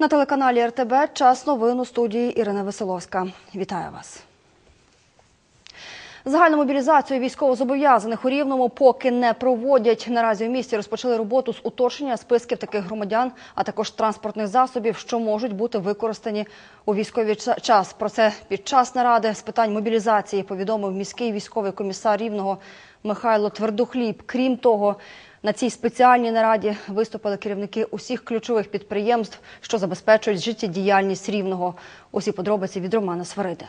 На телеканалі РТБ час новин у студії Ірина Веселовська. Вітаю вас. Загальну мобілізацію військовозобов'язаних у Рівному поки не проводять. Наразі у місті розпочали роботу з уточнення списків таких громадян, а також транспортних засобів, що можуть бути використані у військовий час. Про це під час наради з питань мобілізації повідомив міський військовий комісар Рівного Михайло Твердохліб. Крім того, на цій спеціальній нараді виступили керівники усіх ключових підприємств, що забезпечують життєдіяльність Рівного. Усі подробиці від Романа Свариди.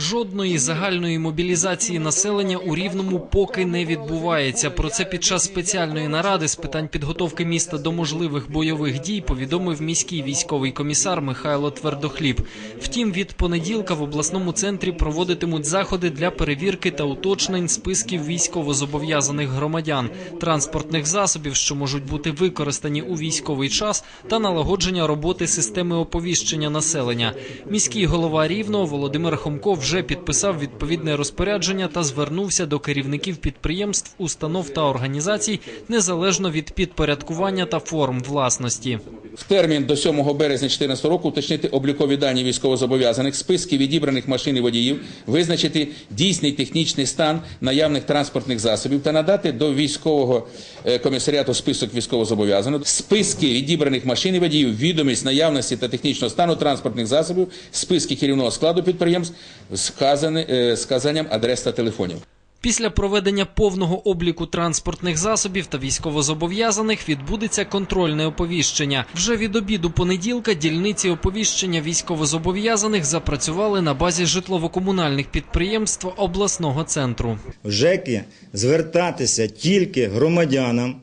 Жодної загальної мобілізації населення у Рівному поки не відбувається. Про це під час спеціальної наради з питань підготовки міста до можливих бойових дій повідомив міський військовий комісар Михайло Твердохліб. Втім, від понеділка в обласному центрі проводитимуть заходи для перевірки та уточнень списків військовозобов'язаних громадян, транспортних засобів, що можуть бути використані у військовий час, та налагодження роботи системи оповіщення населення. Міський голова Рівного Володимир Хомко вже підписав відповідне розпорядження та звернувся до керівників підприємств, установ та організацій незалежно від підпорядкування та форм власності. В термін до 7 березня 2014 року уточнити облікові дані військовозобов'язаних, списки відібраних машин і водіїв, визначити дійсний технічний стан наявних транспортних засобів та надати до військового е, комісаріату список військовозобов'язаних, списки відібраних машин і водіїв, відомість наявності та технічного стану транспортних засобів, списки керівного складу підприємств з е, з вказанням адрес та телефонів. Після проведення повного обліку транспортних засобів та військовозобов'язаних відбудеться контрольне оповіщення. Вже від обіду понеділка дільниці оповіщення військовозобов'язаних запрацювали на базі житлово-комунальних підприємств обласного центру. в ЖЕКи звертатися тільки громадянам,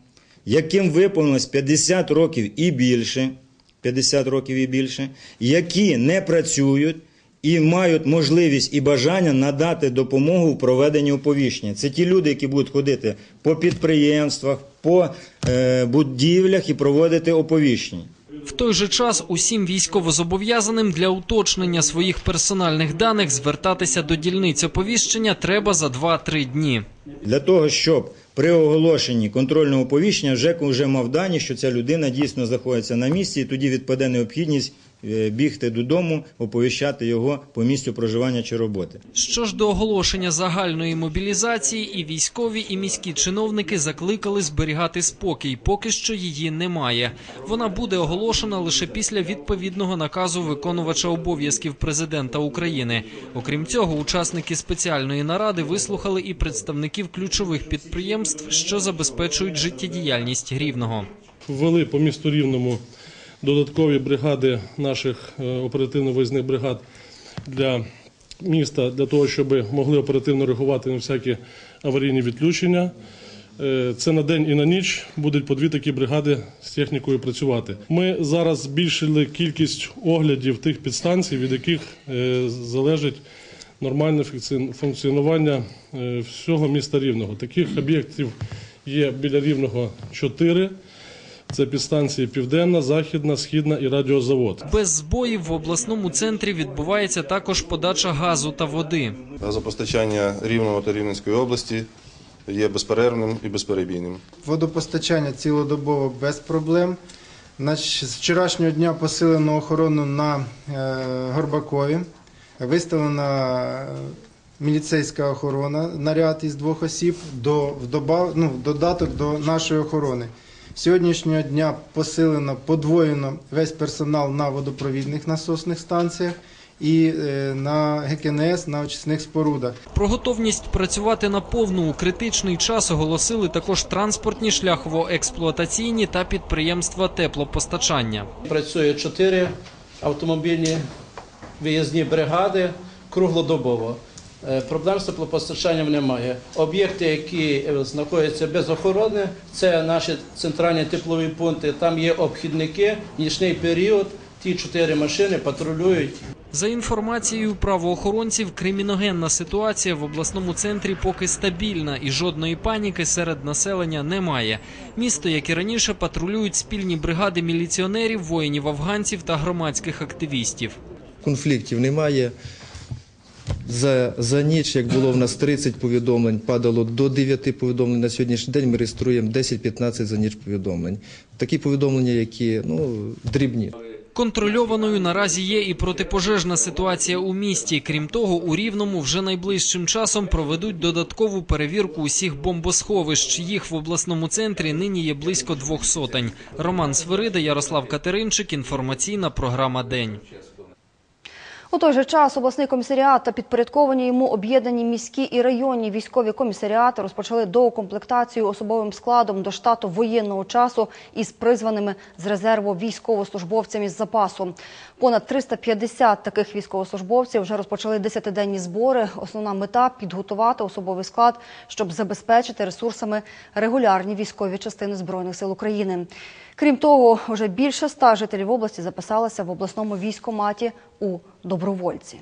яким виповнилось 50 років і більше, 50 років і більше, які не працюють і мають можливість і бажання надати допомогу в проведенні оповіщення. Це ті люди, які будуть ходити по підприємствах, по е, будівлях і проводити оповіщення. В той же час усім військовозобов'язаним для уточнення своїх персональних даних звертатися до дільниць оповіщення треба за 2-3 дні. Для того, щоб при оголошенні контрольного оповіщення ЖЕК вже мав дані, що ця людина дійсно знаходиться на місці, і тоді відпаде необхідність бігти додому, оповіщати його по місцю проживання чи роботи. Що ж до оголошення загальної мобілізації, і військові, і міські чиновники закликали зберігати спокій. Поки що її немає. Вона буде оголошена лише після відповідного наказу виконувача обов'язків президента України. Окрім цього, учасники спеціальної наради вислухали і представників ключових підприємств, що забезпечують життєдіяльність рівного. ввели по місту Рівному додаткові бригади наших е, оперативно-виїзних бригад для міста, для того, щоб могли оперативно реагувати на всякі аварійні відключення. Е, Це на день і на ніч будуть по дві такі бригади з технікою працювати. Ми зараз збільшили кількість оглядів тих підстанцій, від яких е, залежить нормальне функці- функціонування всього міста Рівного. Таких об'єктів є біля Рівного чотири. Це підстанції Південна, Західна, Східна і Радіозавод. Без збоїв в обласному центрі відбувається також подача газу та води. Газопостачання Рівного та Рівненської області є безперервним і безперебійним. Водопостачання цілодобово без проблем. З вчорашнього дня посилено охорону на е, Горбакові. Виставлена е, міліцейська охорона, наряд із двох осіб, до, в ну, додаток до нашої охорони. Сьогоднішнього дня посилено, подвоєно весь персонал на водопровідних насосних станціях і е, на ГКНС, на очисних спорудах. Про готовність працювати на повну у критичний час оголосили також транспортні шляхово-експлуатаційні та підприємства теплопостачання. Працює чотири автомобільні виїзні бригади круглодобово. Е, Проблем з теплопостачанням немає. Об'єкти, які е, знаходяться без охорони, це наші центральні теплові пункти. Там є обхідники, нічний період. Ті чотири машини патрулюють За інформацією правоохоронців, криміногенна ситуація в обласному центрі поки стабільна і жодної паніки серед населення немає. Місто, як і раніше, патрулюють спільні бригади міліціонерів, воїнів афганців та громадських активістів. конфліктів немає. За, за ніч, як було в нас 30 повідомлень, падало до 9 повідомлень. На сьогоднішній день ми реєструємо 10-15 за ніч повідомлень. Такі повідомлення, які ну, дрібні. Контрольованою наразі є і протипожежна ситуація у місті. Крім того, у Рівному вже найближчим часом проведуть додаткову перевірку усіх бомбосховищ. Їх в обласному центрі нині є близько двох сотень. Роман Свирида, Ярослав Катеринчик. Інформаційна програма День. У той же час обласний комісаріат та підпорядковані йому об'єднані міські і районні військові комісаріати розпочали доукомплектацію особовим складом до штату воєнного часу із призваними з резерву військовослужбовцями з запасу. Понад 350 таких військовослужбовців вже розпочали десятиденні збори. Основна мета підготувати особовий склад, щоб забезпечити ресурсами регулярні військові частини збройних сил України. Крім того, вже більше ста жителів області записалися в обласному військоматі у добровольці.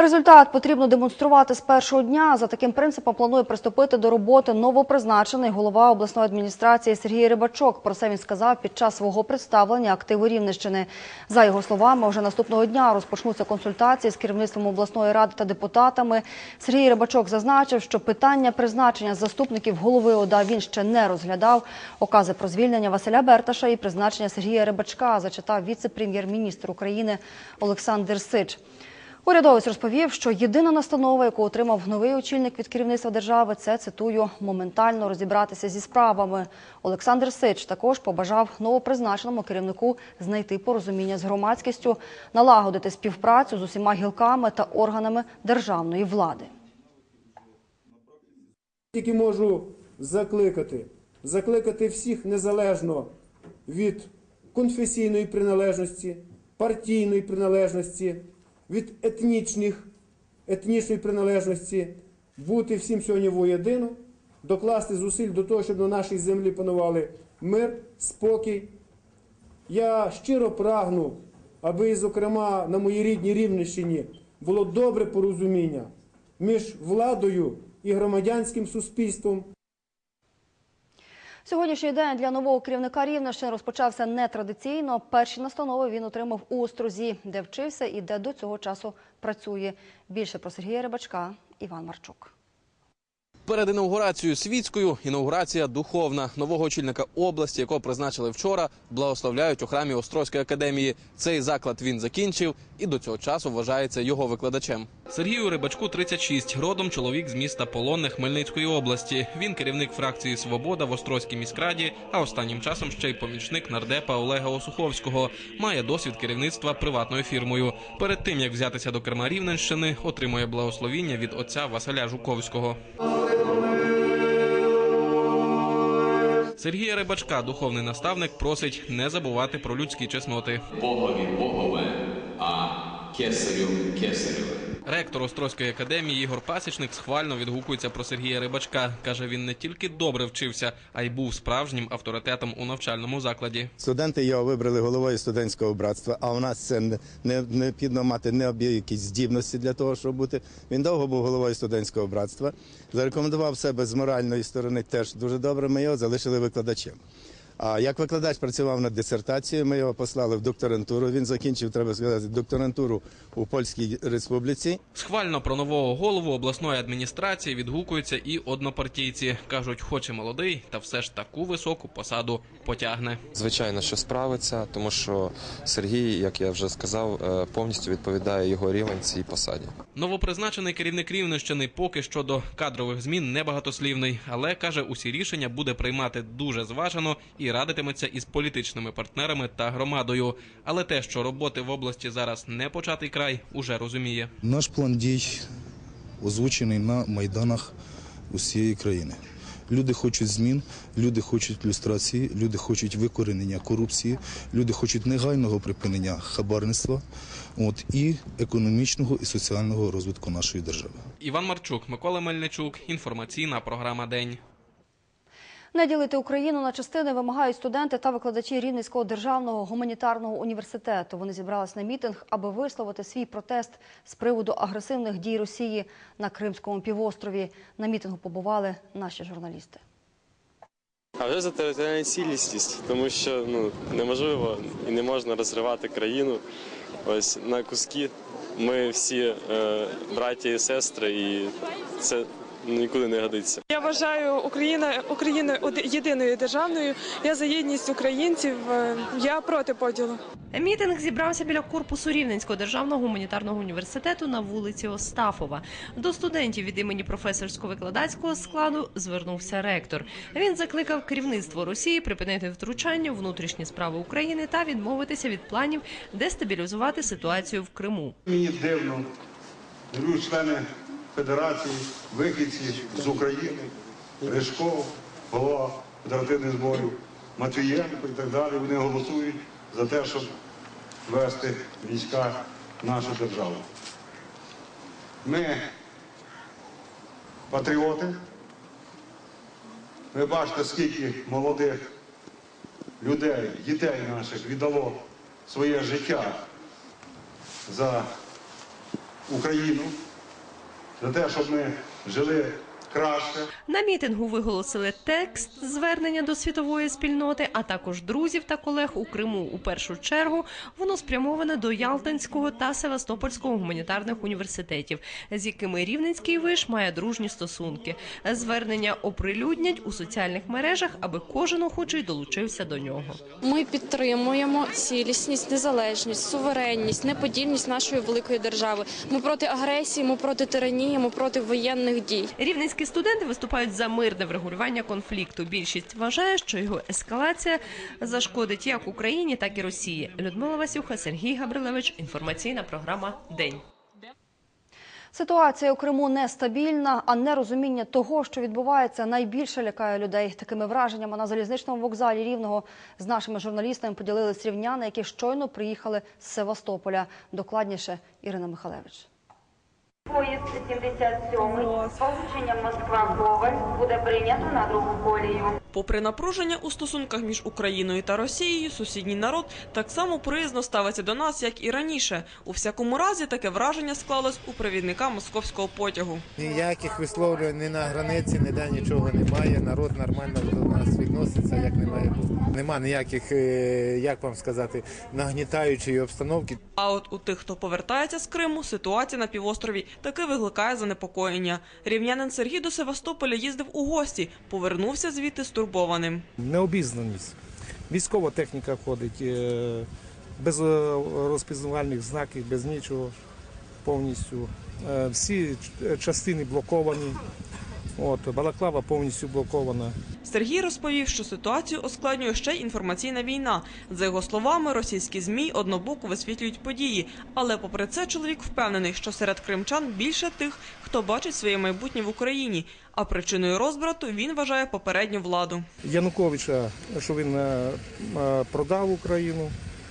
Результат потрібно демонструвати з першого дня. За таким принципом планує приступити до роботи новопризначений голова обласної адміністрації Сергій Рибачок. Про це він сказав під час свого представлення активу Рівненщини. За його словами, вже наступного дня розпочнуться консультації з керівництвом обласної ради та депутатами. Сергій Рибачок зазначив, що питання призначення заступників голови ОДА він ще не розглядав. Окази про звільнення Василя Берташа і призначення Сергія Рибачка зачитав віце-прем'єр-міністр України Олександр Сич. Урядовець розповів, що єдина настанова, яку отримав новий очільник від керівництва держави, це цитую моментально розібратися зі справами. Олександр Сич також побажав новопризначеному керівнику знайти порозуміння з громадськістю, налагодити співпрацю з усіма гілками та органами державної влади. Тільки можу закликати, закликати всіх незалежно від конфесійної приналежності, партійної приналежності, від етнічних, етнічної приналежності, бути всім сьогодні воєдино, докласти зусиль до того, щоб на нашій землі панували мир, спокій. Я щиро прагну, аби, зокрема, на моїй рідній Рівненщині було добре порозуміння між владою і громадянським суспільством. Сьогоднішній день для нового керівника Рівненщини розпочався нетрадиційно. Перші настанови він отримав у Острозі, де вчився і де до цього часу працює. Більше про Сергія Рибачка Іван Марчук. Перед інаугурацією світською інаугурація духовна нового очільника області, якого призначили вчора, благословляють у храмі Острозької академії. Цей заклад він закінчив і до цього часу вважається його викладачем. Сергію Рибачку 36, родом чоловік з міста Полонне Хмельницької області. Він керівник фракції Свобода в Острозькій міськраді, а останнім часом ще й помічник нардепа Олега Осуховського. Має досвід керівництва приватною фірмою. Перед тим як взятися до керма Рівненщини, отримує благословіння від отця Василя Жуковського. Сергія Рибачка, духовний наставник, просить не забувати про людські чесноти. Богові Богове, а кесарю кесареве. Ректор Острозької академії Ігор Пасічник схвально відгукується про Сергія Рибачка. каже, він не тільки добре вчився, а й був справжнім авторитетом у навчальному закладі. Студенти його вибрали головою студентського братства, а у нас це не, не необхідно мати необ'єкті здібності для того, щоб бути. Він довго був головою студентського братства. Зарекомендував себе з моральної сторони теж дуже добре. Ми його залишили викладачем. А як викладач працював над дисертацією, ми його послали в докторантуру. Він закінчив, треба сказати, докторантуру у Польській Республіці. Схвально про нового голову обласної адміністрації відгукуються і однопартійці. кажуть, хоч і молодий, та все ж таку високу посаду потягне. Звичайно, що справиться, тому що Сергій, як я вже сказав, е, повністю відповідає його рівень цій посаді. Новопризначений керівник Рівненщини поки що до кадрових змін небагатослівний, але каже, усі рішення буде приймати дуже зважено і радитиметься із політичними партнерами та громадою. Але те, що роботи в області зараз не початий край, уже розуміє. Наш план дій озвучений на майданах усієї країни. Люди хочуть змін, люди хочуть люстрації, люди хочуть викоренення корупції, люди хочуть негайного припинення хабарництва от, і економічного і соціального розвитку нашої держави. Іван Марчук, Микола Мельничук. Інформаційна програма День. Не ділити Україну на частини вимагають студенти та викладачі Рівненського державного гуманітарного університету. Вони зібрались на мітинг, аби висловити свій протест з приводу агресивних дій Росії на Кримському півострові. На мітингу побували наші журналісти. А вже за територіальну цілісність, тому що ну неможливо і не можна розривати країну ось на куски. Ми всі е, браті і сестри, і це нікуди не годиться. Я вважаю Україна Україну оди- єдиною державною. Я за єдність українців. е, Я проти поділу. Мітинг зібрався біля корпусу Рівненського державного гуманітарного університету на вулиці Остафова. До студентів від імені професорсько-викладацького складу звернувся ректор. Він закликав керівництво Росії припинити втручання у внутрішні справи України та відмовитися від планів дестабілізувати ситуацію в Криму. Мені дивно, дивлюсь члени федерації, вихідці з України, Ришков, голова федеративних зборів, Матвієнко і так далі. Вони голосують за те, щоб вести війська в нашу державу. Ми патріоти. Ви бачите, скільки молодих людей, дітей наших віддало своє життя за Україну, за те, щоб ми жили краще. На мітингу виголосили текст звернення до світової спільноти, а також друзів та колег у Криму. У першу чергу воно спрямоване до Ялтинського та Севастопольського гуманітарних університетів, з якими Рівненський виш має дружні стосунки. Звернення оприлюднять у соціальних мережах, аби кожен охочий долучився до нього. Ми підтримуємо цілісність, незалежність, суверенність, неподільність нашої великої держави. Ми проти агресії, ми проти тиранії, ми проти воєнних дій. Рівненські студенти виступають за мирне врегулювання конфлікту. Більшість вважає, що його ескалація зашкодить як Україні, так і Росії. Людмила Васюха, Сергій Габрилевич. Інформаційна програма День. Ситуація у Криму нестабільна, а нерозуміння того, що відбувається, найбільше лякає людей. Такими враженнями на залізничному вокзалі Рівного з нашими журналістами поділились рівняни, які щойно приїхали з Севастополя. Докладніше Ірина Михалевич. Поїзд 77 з полученням Москва-Коваль буде прийнято на другу колію. Попри напруження у стосунках між Україною та Росією, сусідній народ так само приязно ставиться до нас, як і раніше. У всякому разі, таке враження склалось у провідника московського потягу. Ніяких висловлювань ні на границі, ніде нічого немає. Народ нормально до нас відноситься, як не має бути. Нема ніяких, е, як вам сказати, нагнітаючої обстановки. А от у тих, хто повертається з Криму, ситуація на півострові таки викликає занепокоєння. Рівнянин Сергій до Севастополя їздив у гості, повернувся звідти стурбованим. Необізнаність. Військова техніка ходить е, без е, розпізнавальних знаків, без нічого повністю. Е, Всі частини блоковані. От, Балаклава повністю блокована. Сергій розповів, що ситуацію оскладнює ще й інформаційна війна. За його словами, російські змі однобоко висвітлюють події. Але попри це, чоловік впевнений, що серед кримчан більше тих, хто бачить своє майбутнє в Україні. А причиною розбрату він вважає попередню владу. Януковича, що він е, е, продав Україну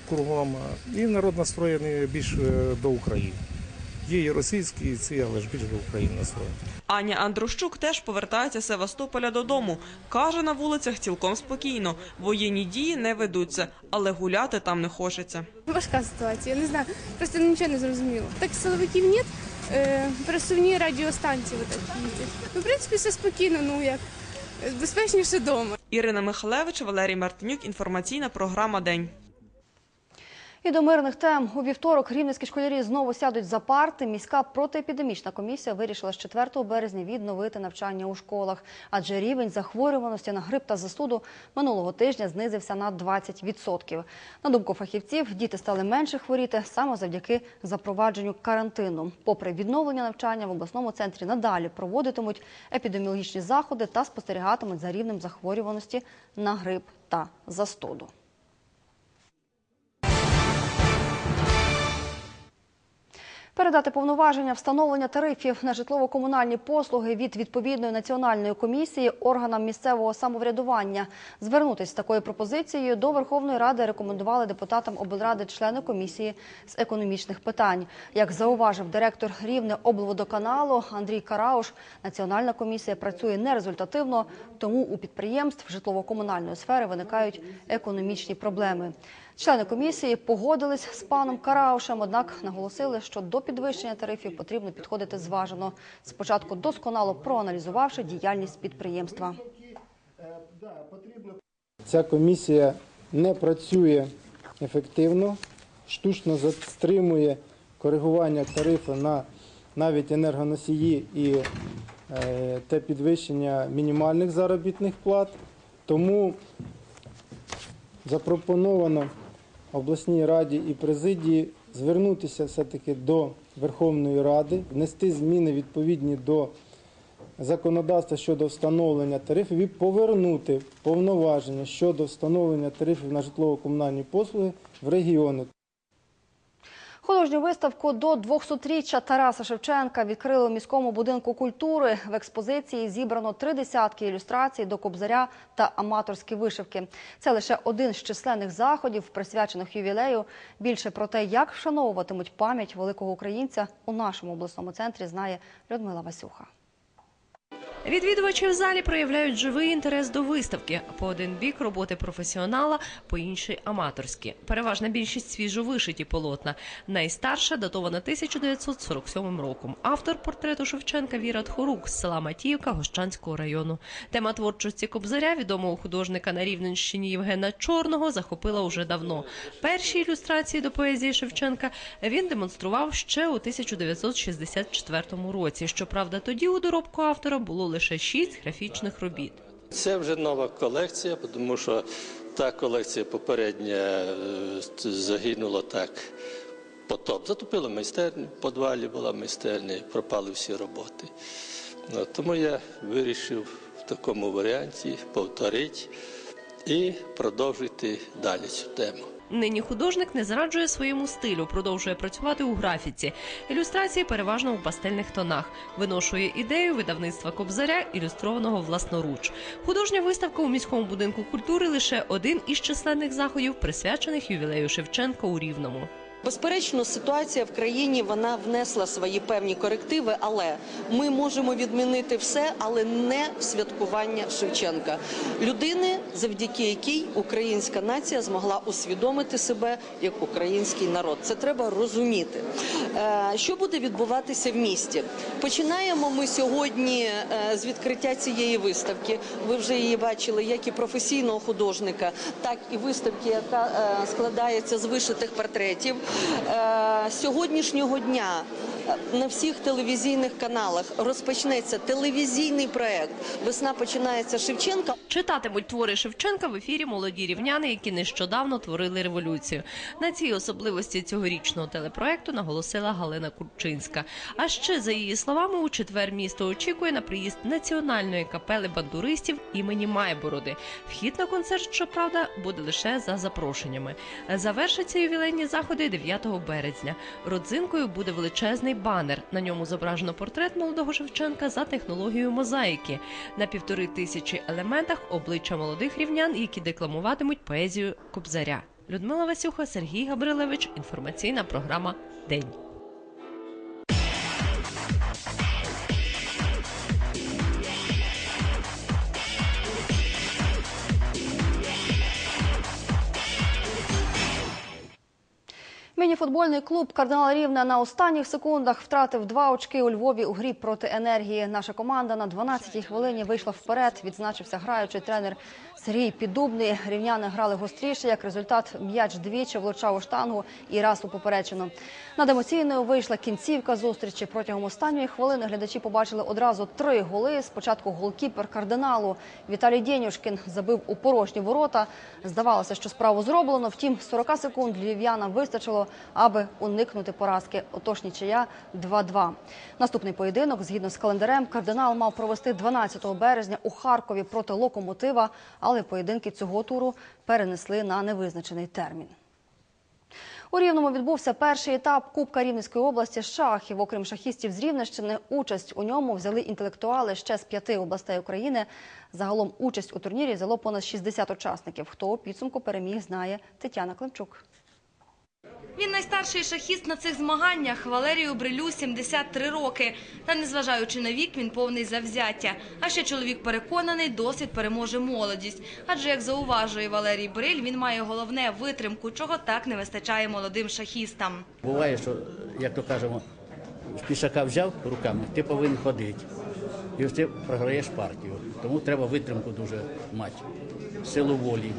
кругом, е, і народ настроєний більш до України. Є і російські, і ці, але ж більш до України настроєні. Аня Андрущук теж повертається з Севастополя додому. Каже, на вулицях цілком спокійно. Воєнні дії не ведуться, але гуляти там не хочеться. Важка ситуація, не знаю, просто нічого не зрозуміло. Так силовиків нет, е, пересувні радіостанції отак їздять. Ну, в принципі, все спокійно, ну як безпечніше вдома. Ірина Михалевич, Валерій Мартинюк. Інформаційна програма День. І до мирних тем у вівторок рівненські школярі знову сядуть за парти. Міська протиепідемічна комісія вирішила з 4 березня відновити навчання у школах, адже рівень захворюваності на грип та застуду минулого тижня знизився на 20%. На думку фахівців, діти стали менше хворіти саме завдяки запровадженню карантину. Попри відновлення навчання в обласному центрі надалі проводитимуть епідеміологічні заходи та спостерігатимуть за рівнем захворюваності на грип та застуду. Передати повноваження встановлення тарифів на житлово-комунальні послуги від відповідної національної комісії органам місцевого самоврядування. Звернутися з такою пропозицією до Верховної Ради рекомендували депутатам облради члени комісії з економічних питань. Як зауважив директор Рівне облводоканалу Андрій Карауш, національна комісія працює нерезультативно, тому у підприємств житлово-комунальної сфери виникають економічні проблеми. Члени комісії погодились з паном Караушем, однак наголосили, що до підвищення тарифів потрібно підходити зважено. Спочатку досконало проаналізувавши діяльність підприємства. Ця комісія не працює ефективно, штучно стримує коригування тарифу на навіть енергоносії і е, те підвищення мінімальних заробітних плат. Тому запропоновано обласній раді і президії звернутися все-таки до Верховної Ради, внести зміни відповідні до законодавства щодо встановлення тарифів і повернути повноваження щодо встановлення тарифів на житлово-комунальні послуги в регіони. Художню виставку до 200-річчя Тараса Шевченка відкрили у міському будинку культури. В експозиції зібрано три десятки ілюстрацій до кобзаря та аматорські вишивки. Це лише один з численних заходів, присвячених ювілею. Більше про те, як вшановуватимуть пам'ять великого українця у нашому обласному центрі, знає Людмила Васюха. Відвідувачі в залі проявляють живий інтерес до виставки. По один бік роботи професіонала, по інший аматорські. Переважна більшість свіжо вишиті полотна. Найстарша датована 1947 роком. Автор портрету Шевченка Віра Тхорук з села Матіївка Гощанського району. Тема творчості Кобзаря відомого художника на Рівненщині Євгена Чорного захопила уже давно. Перші ілюстрації до поезії Шевченка він демонстрував ще у 1964 році. Щоправда, тоді у доробку автора було лише шість графічних робіт. Це вже нова колекція, тому що та колекція попередня е, загинула так. Потоп. Затопили майстерню, в підвалі була майстерня, пропали всі роботи. Ну, тому я вирішив в такому варіанті повторити і продовжити далі цю тему. Нині художник не зраджує своєму стилю, продовжує працювати у графіці. Ілюстрації переважно у пастельних тонах. Виношує ідею видавництва Кобзаря, ілюстрованого власноруч. Художня виставка у міському будинку культури лише один із численних заходів, присвячених ювілею Шевченка у Рівному. Безперечно, ситуація в країні вона внесла свої певні корективи, але ми можемо відмінити все, але не святкування Шевченка, людини, завдяки якій українська нація змогла усвідомити себе як український народ. Це треба розуміти. Е, Що буде відбуватися в місті? Починаємо ми сьогодні е, з відкриття цієї виставки. Ви вже її бачили, як і професійного художника, так і виставки, яка е, складається з вишитих портретів. Е, Сьогоднішнього дня на всіх телевізійних каналах розпочнеться телевізійний проект. Весна починається Шевченка. Читатимуть твори Шевченка в ефірі молоді рівняни, які нещодавно творили революцію. На цій особливості цьогорічного телепроекту наголосила Галина Курчинська. А ще за її словами, у четвер місто очікує на приїзд національної капели бандуристів імені Майбороди. Вхід на концерт, щоправда, буде лише за запрошеннями. Завершаться ювілейні заходи 9 березня. Родзинкою буде величезний банер. На ньому зображено портрет молодого Шевченка за технологією мозаїки. На півтори тисячі елементах обличчя молодих рівнян, які декламуватимуть поезію Кобзаря. Людмила Васюха, Сергій Габрилевич. Інформаційна програма День. Мініфутбольний клуб Кардинал Рівне на останніх секундах втратив два очки у Львові у грі проти енергії. Наша команда на 12-й хвилині вийшла вперед. Відзначився граючий тренер Сергій Піддубний. Рівняни грали гостріше. Як результат, м'яч двічі влучав у штангу і раз у поперечину. Над емоційною вийшла кінцівка зустрічі. Протягом останньої хвилини глядачі побачили одразу три голи. Спочатку голкіпер кардиналу Віталій Дєнюшкін забив у порожні ворота. Здавалося, що справу зроблено. Втім, 40 секунд львів'янам вистачило, аби уникнути поразки. Отож, нічия 2-2. Наступний поєдинок, згідно з календарем, кардинал мав провести 12 березня у Харкові проти локомотива, але поєдинки цього туру перенесли на невизначений термін. У Рівному відбувся перший етап Кубка Рівненської області шахів. Окрім шахістів з Рівненщини, участь у ньому взяли інтелектуали ще з п'яти областей України. Загалом участь у турнірі взяло понад 60 учасників. Хто у підсумку переміг, знає Тетяна Климчук. Він найстарший шахіст на цих змаганнях. Валерію Брилю 73 роки. Та незважаючи на вік, він повний завзяття. А ще чоловік переконаний, досвід переможе молодість. Адже, як зауважує Валерій Бриль, він має головне витримку, чого так не вистачає молодим шахістам. Буває, що, як то кажемо, пішака взяв руками, ти повинен ходити. І ти програєш партію. Тому треба витримку дуже мати, силу волі.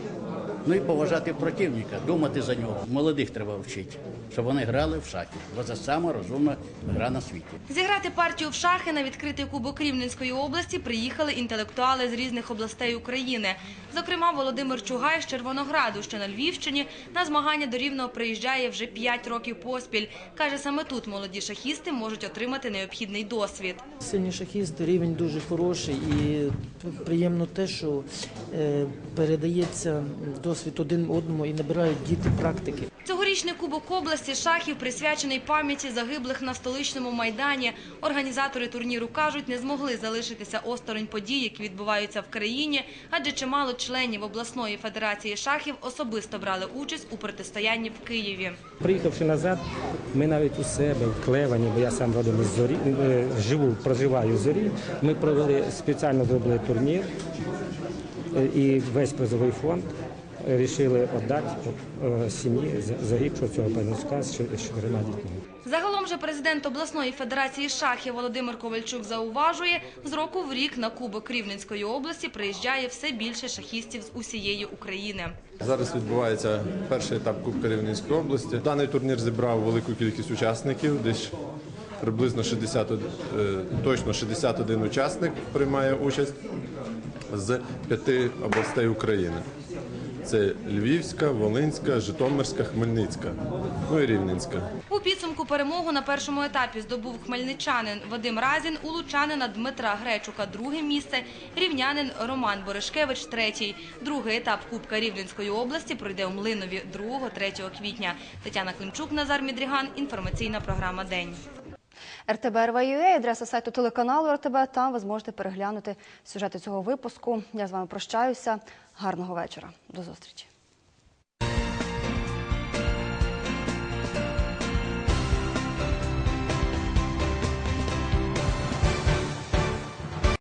Ну і поважати противника, думати за нього. Молодих треба вчити, щоб вони грали в шахи, бо це сама розумна гра на світі. Зіграти партію в шахи на відкритий кубок Рівненської області приїхали інтелектуали з різних областей України. Зокрема, Володимир Чугай з Червонограду, що на Львівщині, на змагання до Рівного приїжджає вже 5 років поспіль. Каже, саме тут молоді шахісти можуть отримати необхідний досвід. Сильні шахісти, рівень дуже хороший і приємно те, що е, передається досвід один одному і набирають діти практики. Цьогорічний кубок області шахів присвячений пам'яті загиблих на столичному майдані. Організатори турніру кажуть, не змогли залишитися осторонь подій, які відбуваються в країні, адже чимало членів обласної федерації шахів особисто брали участь у протистоянні в Києві. Приїхавши назад, ми навіть у себе в Клевані, бо я сам родом із зорі, е, живу, проживаю в зорі. Ми провели спеціально зробили турнір е, і весь призовий фонд вирішили віддати е, сім'ї за- загибшого цього панюка з чотир- чотирма дітьми. Загалом же президент обласної федерації шахів Володимир Ковальчук зауважує, з року в рік на кубок Рівненської області приїжджає все більше шахістів з усієї України. Зараз відбувається перший етап Кубка Рівненської області. Даний турнір зібрав велику кількість учасників, десь приблизно 60, е, точно 61 учасник приймає участь з п'яти областей України. Це Львівська, Волинська, Житомирська, Хмельницька, ну і Рівненська. У підсумку перемогу на першому етапі здобув хмельничанин Вадим Разін, у лучанина Дмитра Гречука друге місце, рівнянин Роман Борешкевич третій. Другий етап Кубка Рівненської області пройде у Млинові 2-3 квітня. Тетяна Климчук, Назар Мідріган. Інформаційна програма «День». РТБ адреса сайту телеканалу РТБ. Там ви зможете переглянути сюжети цього випуску. Я з вами прощаюся. Гарного вечора. До зустрічі.